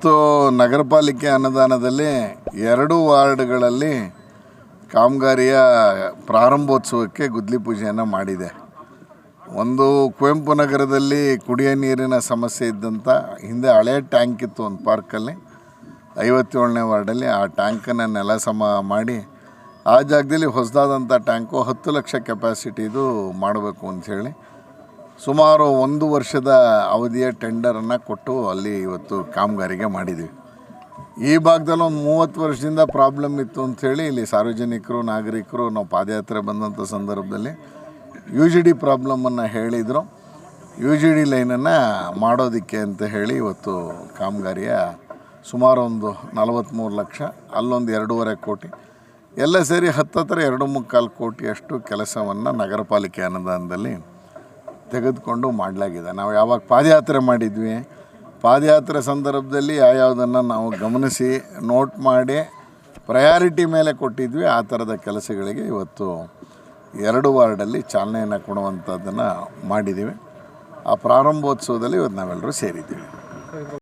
ಮತ್ತು ನಗರ ಪಾಲಿಕೆ ಅನುದಾನದಲ್ಲಿ ಎರಡು ವಾರ್ಡ್ಗಳಲ್ಲಿ ಕಾಮಗಾರಿಯ ಪ್ರಾರಂಭೋತ್ಸವಕ್ಕೆ ಗುದ್ಲಿ ಪೂಜೆಯನ್ನು ಮಾಡಿದೆ. ಒಂದು ಕುವೆಂಪು ನಗರದಲ್ಲಿ ಕುಡಿಯೋ ನೀರಿನ ಸಮಸ್ಯೆ ಇದ್ದಂಥ ಹಿಂದೆ ಹಳೆ ಟ್ಯಾಂಕ್ ಇತ್ತು ಒಂದು ಪಾರ್ಕಲ್ಲಿ, ಐವತ್ತೇಳನೇ ವಾರ್ಡಲ್ಲಿ ಆ ಟ್ಯಾಂಕನ್ನು ನೆಲ ಸಮ ಮಾಡಿ ಆ ಜಾಗದಲ್ಲಿ ಹೊಸದಾದಂಥ ಟ್ಯಾಂಕು ಹತ್ತು ಲಕ್ಷ ಕೆಪಾಸಿಟಿದು ಮಾಡಬೇಕು ಅಂಥೇಳಿ ಸುಮಾರು ಒಂದು ವರ್ಷದ ಅವಧಿಯ ಟೆಂಡರನ್ನು ಕೊಟ್ಟು ಅಲ್ಲಿ ಇವತ್ತು ಕಾಮಗಾರಿಗೆ ಮಾಡಿದ್ದೀವಿ ಈ ಭಾಗದಲ್ಲಿ ಒಂದು ಮೂವತ್ತು ವರ್ಷದಿಂದ ಪ್ರಾಬ್ಲಮ್ ಇತ್ತು ಅಂಥೇಳಿ ಇಲ್ಲಿ ಸಾರ್ವಜನಿಕರು, ನಾಗರಿಕರು ನಾವು ಪಾದಯಾತ್ರೆ ಬಂದಂಥ ಸಂದರ್ಭದಲ್ಲಿ ಯು ಜಿ ಡಿ ಪ್ರಾಬ್ಲಮನ್ನು ಹೇಳಿದರು. ಯು ಜಿ ಡಿ ಲೈನನ್ನು ಮಾಡೋದಕ್ಕೆ ಅಂತ ಹೇಳಿ ಇವತ್ತು ಕಾಮಗಾರಿಯ ಸುಮಾರು ಒಂದು ನಲವತ್ತ್ಮೂರು ಲಕ್ಷ, ಅಲ್ಲೊಂದು ಎರಡೂವರೆ ಕೋಟಿ. ಎಲ್ಲ ಸೇರಿ ಹತ್ತತ್ರ ಎರಡು ಮುಕ್ಕಾಲು ಕೋಟಿಯಷ್ಟು ಕೆಲಸವನ್ನು ನಗರ ಪಾಲಿಕೆ ಅನುದಾನದಲ್ಲಿ ತೆಗೆದುಕೊಂಡು ಮಾಡಲಾಗಿದೆ. ನಾವು ಯಾವಾಗ ಪಾದಯಾತ್ರೆ ಮಾಡಿದ್ವಿ, ಪಾದಯಾತ್ರೆ ಸಂದರ್ಭದಲ್ಲಿ ಯಾವ್ಯಾವುದನ್ನು ನಾವು ಗಮನಿಸಿ ನೋಟ್ ಮಾಡಿ ಪ್ರಯಾರಿಟಿ ಮೇಲೆ ಕೊಟ್ಟಿದ್ವಿ. ಆ ಥರದ ಕೆಲಸಗಳಿಗೆ ಇವತ್ತು ಎರಡು ವಾರ್ಡಲ್ಲಿ ಚಾಲನೆಯನ್ನು ಕೊಡುವಂಥದ್ದನ್ನು ಮಾಡಿದ್ದೀವಿ ಆ ಪ್ರಾರಂಭೋತ್ಸವದಲ್ಲಿ ಇವತ್ತು ನಾವೆಲ್ಲರೂ ಸೇರಿದ್ದೀವಿ.